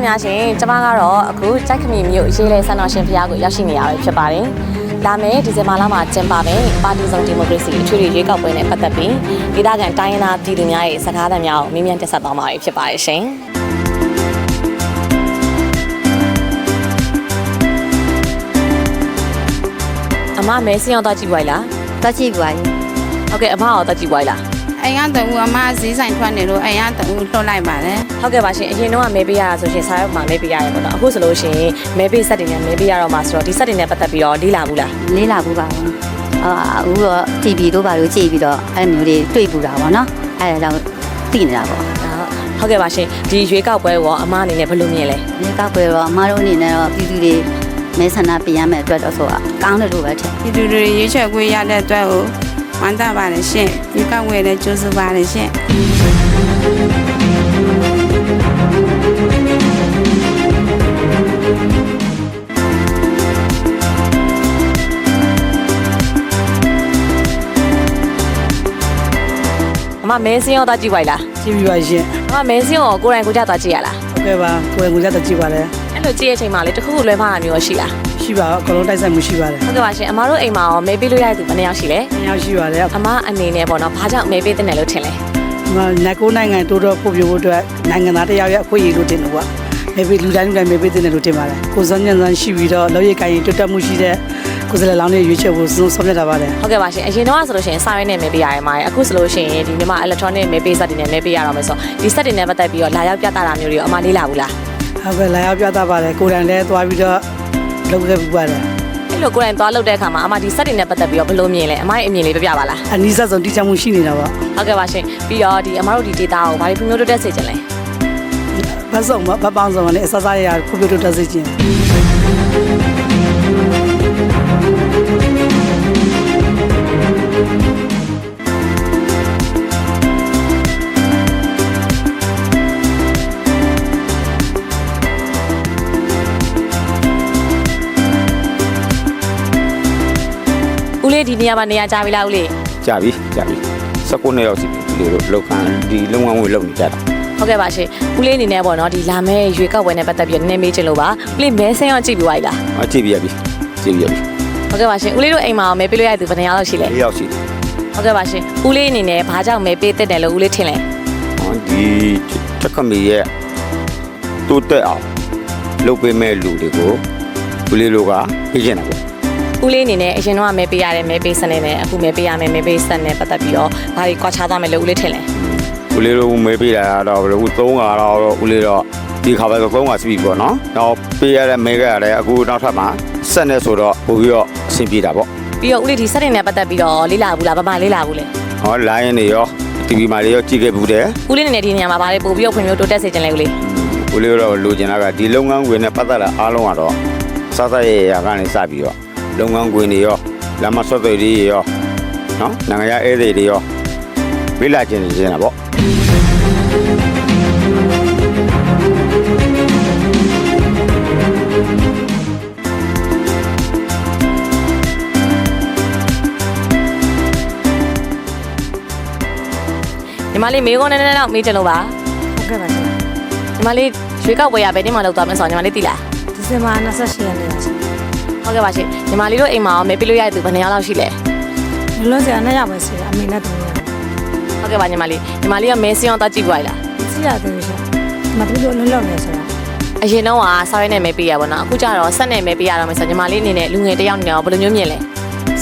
ခင်များရှင်ကျမကတော့အခုကြိုက်ခမီမြို့ရေးလဲဆန္ဒရှင်ဖျားကိုရောက်ရှိနေရပဲဖြစ်ပါတယ်။လာမယ့်ဒီဇင်ဘာလမှာကျင်းပမယ့်ပါတီစုံဒီမိုကရေစီအထွေထွေရွေးကောက်ပွဲနဲ့ပတ်သက်ပြီးဒေသခံတိုင်းရင်းသားပြည်သူများရဲ့စကားသံများကိုမေးမြန်းတင်ဆက်သွားမှာဖြစ်ပါတယ်ရှင်။အမမဲစင်းအောင်တော့ကြည့်ပွားလားတက်ကြည့်ပါရင်။ဟုတ်ကဲ့အမရောတော့ကြည့်ပွားလား အိမ်ကတူအမဈေးဆိုင်ထွက်နေလို့အိမ်ကတူလွှတ်လိုက်ပါတယ်။ဟုတ်ကဲ့ပါရှင်အရင်တော့ကမဲပေးရတာဆိုရှင်စာရွက်မှာမဲပေးရတယ်ပေါ့နော်။အခုဆိုလို့ရှိရင်မဲပေးဆက်တင်နဲ့မဲပေးရတော့မှာဆိုတော့ဒီဆက်တင်နဲ့ပတ်သက်ပြီးတော့လေးလာဘူးလားလေးလာဘူးပါဘူးအာအခုတော့ TV တို့ဘာလို့ကြည့်ပြီးတော့အဲ့လိုမျိုးတွေတွေ့ပူတာပေါ့နော်အဲ့ဒါကြောင့်သိနေတာပေါ့။ဟုတ်ကဲ့ပါရှင်ဒီရွေးကောက်ပွဲရောအမအနေနဲ့ဘယ်လိုမြင်လဲဒီကောက်ပွဲတော့အမားတို့အနေနဲ့တော့ပြည်သူတွေမဲဆန္ဒပေးရမယ့်အတွက်တော့ဆိုတာကောင်းတယ်လို့ပဲထင်ဒီလူတွေရွေးချယ်ခွင့်ရတဲ့အတွက်ကို ဝမ်းသာပါတယ်ရှင်ဒီကဝယ်လည်းကြိုးစားပါတယ်ရှင်။အမမဲစင်းရောတော့ကြည့်ပွားလားကြည့်ပြီးပါရှင်။အမမဲစင်းရောကိုယ်တိုင်ကိုကြသွားကြည့်ရလားဟုတ်ကဲ့ပါကိုယ်ကိုယ်ကြတက်ကြည့်ပါလေ။အဲ့လိုကြည့်ရဲ့အချိန်မှာလေတစ်ခုခုလွဲမှားတာမျိုးရောရှိ လားရှိပါအကုန်လုံးတိုက်ဆိုင်မှုရှိပါတယ်။ဟုတ်ကဲ့ပါရှင်အမတို့အိမ်မှာရောမဲပေးလို့ရတဲ့သူဘယ်နှစ်ယောက်ရှိလဲအများရှိပါတယ်။အမအနေနဲ့ပေါ့နော်ဘာကြောင့်မဲပေးတဲ့နယ်လို့ထင်လဲဒီမှာလက်ကိုနိုင်ငံတိုးတော့ပို့ပြဖို့အတွက်နိုင်ငံသားတစ်ယောက်ရဲ့အခွင့်အရေးလို့တင်လို့ပါမေဘီလူတိုင်းလူတိုင်းမေဘီတင်တယ်လို့တင်ပါတယ်ကိုစောညံစမ်းရှိပြီးတော့လောက်ရကိုင်ရင်တွတ်တက်မှုရှိတဲ့ကိုယ်စားလှယ်လောင်းတွေရွေးချယ်ဖို့စုံဆုံးဖြတ်တာပါတယ်။ဟုတ်ကဲ့ပါရှင်အရင်တော့ဆိုလို့ရှိရင်စာရွက်နဲ့မဲပေးရတယ်မှာရအခုဆိုလို့ရှိရင်ဒီမြန်မာ electronic မဲပေးစက်တွေနဲ့မဲပေးရတော့မယ်ဆိုတော့ဒီစက်တွေနဲ့ပတ်သက်ပြီးတော့လာရောက်ပြသတာမျိုးတွေရောအမလေးလာဘူးလားဟုတ်ကဲ့လာရောက်ပြသပါတယ်ကိုယ်တိုင်လည်းသွားပြီးတော့ လုပ်ခဲ့ပြီးပါတယ်။အဲ့လိုကိုယ်တိုင်သွားလုပ်တဲ့အခါမှာအမဒီစက်တွေနဲ့ပတ်သက်ပြီးတော့ဘယ်လိုမြင်လဲအမရဲ့အမြင်လေးပြပြပါလားအနည်းဆက်ဆုံးတိကျမှုရှိနေတာပါ။ဟုတ်ကဲ့ပါရှင်ပြီးတော့ဒီအမတို့ဒီ data ကိုဘာတွေဖွံ့ဖြိုးတိုးတက်စေချင်လဲဘတ်ဆုံးဘတ်ပေါင်းဆုံးလည်းအစစရရဖုပြတိုးတက်စေခြင်း။ ဒီနေရာမှာနေရာကြပြီလားဦးလေးကြပြီကြပြီ19နှစ်ရောက်စီဒီလိုလောက်ခံဒီလုံငန်းဝင်လုံနေကြတာ။ဟုတ်ကဲ့ပါရှင်။ဦးလေးအနေနဲ့ပေါ့နော်ဒီလာမဲ့ရွေကောက်ပွဲနဲ့ပတ်သက်ပြီးတော့နည်းနည်းမေးချင်လို့ပါ။ဦးလေးမဲဆင်းရောကြည့်ပြီးသွားပြီလားအကြည့်ပြရပြီကြည့်ပြရပြီ။ဟုတ်ကဲ့ပါရှင်။ဦးလေးတို့အိမ်မှာမဲပေးလို့ရတဲ့သူဘယ်နှစ်ယောက်လောက်ရှိလဲ၄ယောက်ရှိတယ်။ဟုတ်ကဲ့ပါရှင်။ဦးလေးအနေနဲ့ဘာကြောင့်မဲပေးတဲ့တယ်လို့ဦးလေးထင်လဲဟောဒီချက်ခမီရဲ့တိုးတက်အောင်လုပ်ပေးမဲ့လူတွေကိုဦးလေးတို့ကပြေးကျင်တာပေါ့။ ဦးလေးအနေနဲ့အရင်တော့မဲပေးရတယ်မဲပေးစနစ်နဲ့အခုမဲပေးရမယ်မဲပေးစနစ်နဲ့ပတ်သက်ပြီးတော့ဘာတွေကွာခြားသွားမယ်လို့ဦးလေးထင်လဲဦးလေးတို့မေးပေးတာတော့ဘယ်လို3ကတော့ဦးလေးတော့ဒီခါပဲ3ကစီးပြီပေါ့နော်တော့ပေးရတဲ့မဲကရတယ်အခုနောက်ထပ်မှာဆက်နေဆိုတော့ပို့ပြီးတော့အဆင်ပြေတာပေါ့။ပြီးတော့ဦးလေးဒီစနစ်နဲ့ပတ်သက်ပြီးတော့လေးလာဘူးလားဗမာလေးလာဘူးလဲဟော line တွေရော TV မှာတွေရောကြည့်ခဲ့ဘူးတယ်။ဦးလေးအနေနဲ့ဒီနေရာမှာဘာတွေပို့ပြီးတော့ဖွံ့ဖြိုးတိုးတက်စေချင်လဲဦးလေးဦးလေးတို့လိုချင်တာကဒီလုပ်ငန်းခွင်နဲ့ပတ်သက်တာအားလုံးကတော့စားစားရရကနေစပြီးတော့ လုပ်ငန်းခွင်တွေရောလမ်းမဆွတ်တွေတွေရောနော်နိုင်ငံရဧည့်သည်တွေရောဝိလာကျင်နေနေတာပေါ့။ညီမလေးမေးခွန်းနည်းနည်းတော့မေးချင်လို့ပါဟုတ်ကဲ့ပါရှင်။ညီမလေးရွေကောက်ပွဲရဘယ်နေ့မှလောက်သွားမလဲဆိုတော့ညီမလေးသိလားဒီဇင်ဘာ28ရက်နေ့ပါရှင်။ ဟုတ်ကဲ့ပါရှင်။ညီမလေးတို့အိမ်မှာရောမဲပေးလို့ရတဲ့သူဘယ်နှစ်ယောက်လောက်ရှိလဲလွလွဆရာနဲ့ရောက်ပဲရှိတယ်အမေနဲ့တူနေတယ်။ဟုတ်ကဲ့ပါညီမလေး။ညီမလေးကမဲစင်းအောင်သွားကြည့်ပွားလားကြည့်ရတယ်ရှင်မတူလို့လွတ်လွတ်နေဆိုတာ။အရင်တော့ကစားရဲနဲ့မဲပေးရပါတော့။အခုကျတော့ဆက်နဲ့မဲပေးရတော့မယ်ဆိုတော့ညီမလေးအနေနဲ့လူငယ်တစ်ယောက်အနေနဲ့ရောဘယ်လိုမျိုးမြင်လဲ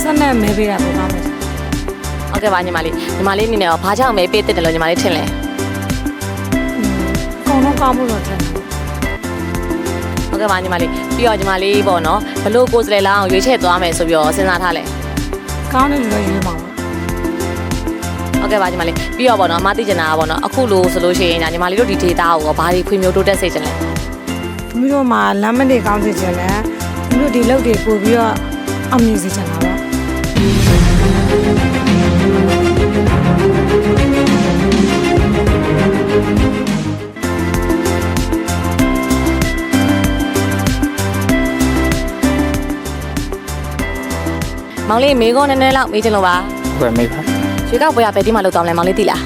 ဆက်နဲ့မဲပေးတာပုံကောင်းမယ်ရှင်။ဟုတ်ကဲ့ပါညီမလေး။ညီမလေးအနေနဲ့ရောဘာကြောင့်မဲပေးတဲ့တယ်လို့ညီမလေးထင်လဲအကုန်လုံးကောင်းမှုတော့ထင်တယ်။ ဟုတ်ကဲ့ပါညီမလေး။ပြီးတော့ညီမလေးပေါ့နော်။ဘလို့ကိုယ်စလဲလာအောင်ရွေးချယ်သွားမယ်ဆိုပြီးတော့စဉ်းစားထားလဲ။ကောင်းတယ်လို့ရွေးမှာပါဟုတ်ကဲ့ပါညီမလေးပြီးတော့ပေါ့နော်အမသိချင်တာကပေါ့နော်အခုလို့ဆိုလို့ရှိရင်ညာညီမလေးတို့ဒီ data ကိုရောဘာတွေဖွံ့ဖြိုးတိုးတက်စေချင်လဲသူတို့မှာလမ်းမတွေကောင်းစေချင်တယ်သူတို့ဒီလုပ်တွေပို့ပြီးတော့အောင်မြင်စေချင်တာပါ မောင်လေးမေးခွန်းနည်းနည်းလောက်မေးချင်လို့ပါဝယ်မိပါရွေးကောက်ပွဲကဘယ်တိမှလောက်တောင်းလဲမောင်လေးသိလား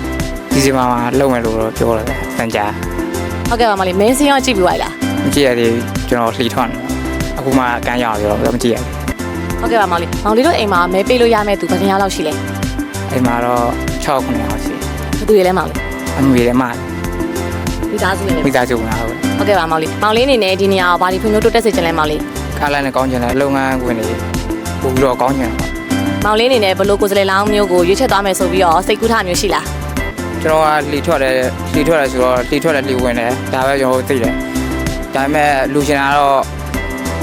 ဒီစီမှာမှာလုံမယ်လို့တော့ပြောရတယ်တန်ကြာဟုတ်ကဲ့ပါမောင်လေးမင်းစင်းရောကြည့်ပြီးသွားပြီလားမကြည့်ရသေးဘူးကျွန်တော်လှီထွက်နေတော့အခုမှကမ်းရအောင်ဆိုတော့မကြည့်ရဘူးဟုတ်ကဲ့ပါမောင်လေးမောင်လေးတို့အိမ်မှာမဲပေးလို့ရမယ့်သူဘယ်နှစ်ယောက်လောက်ရှိလဲအိမ်မှာတော့6ခုနေအောင်ရှိဘယ်သူတွေလဲမောင်လေးအမေလည်းမမိသားစုတွေလဲမိသားစုကဟုတ်ဟုတ်ကဲ့ပါမောင်လေးမောင်လေးအနေနဲ့ဒီနေရာကိုဘာဒီဖွံ့ဖြိုးတိုးတက်စေချင်လဲမောင်လေးကားလိုက်နဲ့ကောင်းချင်တယ်လုပ်ငန်းဝင်နေ ပို့ပြီးတော့ကောင်းချင်တယ်မောင်လေးအနေနဲ့ဘယ်လိုကိုယ်စားလှယ်လောင်းမျိုးကိုရွေးချယ်သွားမယ်ဆိုပြီးတော့စိတ်ကူးထားမျိုးရှိလားကျွန်တော်ကလှီထွက်တယ်လှီထွက်တယ်ဆိုတော့လှီထွက်တယ်လှီဝင်တယ်ဒါပဲကျွန်တော်သိတယ်ဒါပေမဲ့လူချင်တာတော့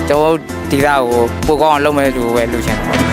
ကျွန်တော်ဒီသားကိုပိုကောင်းအောင်လုပ်မယ်လူပဲလူချင်တယ်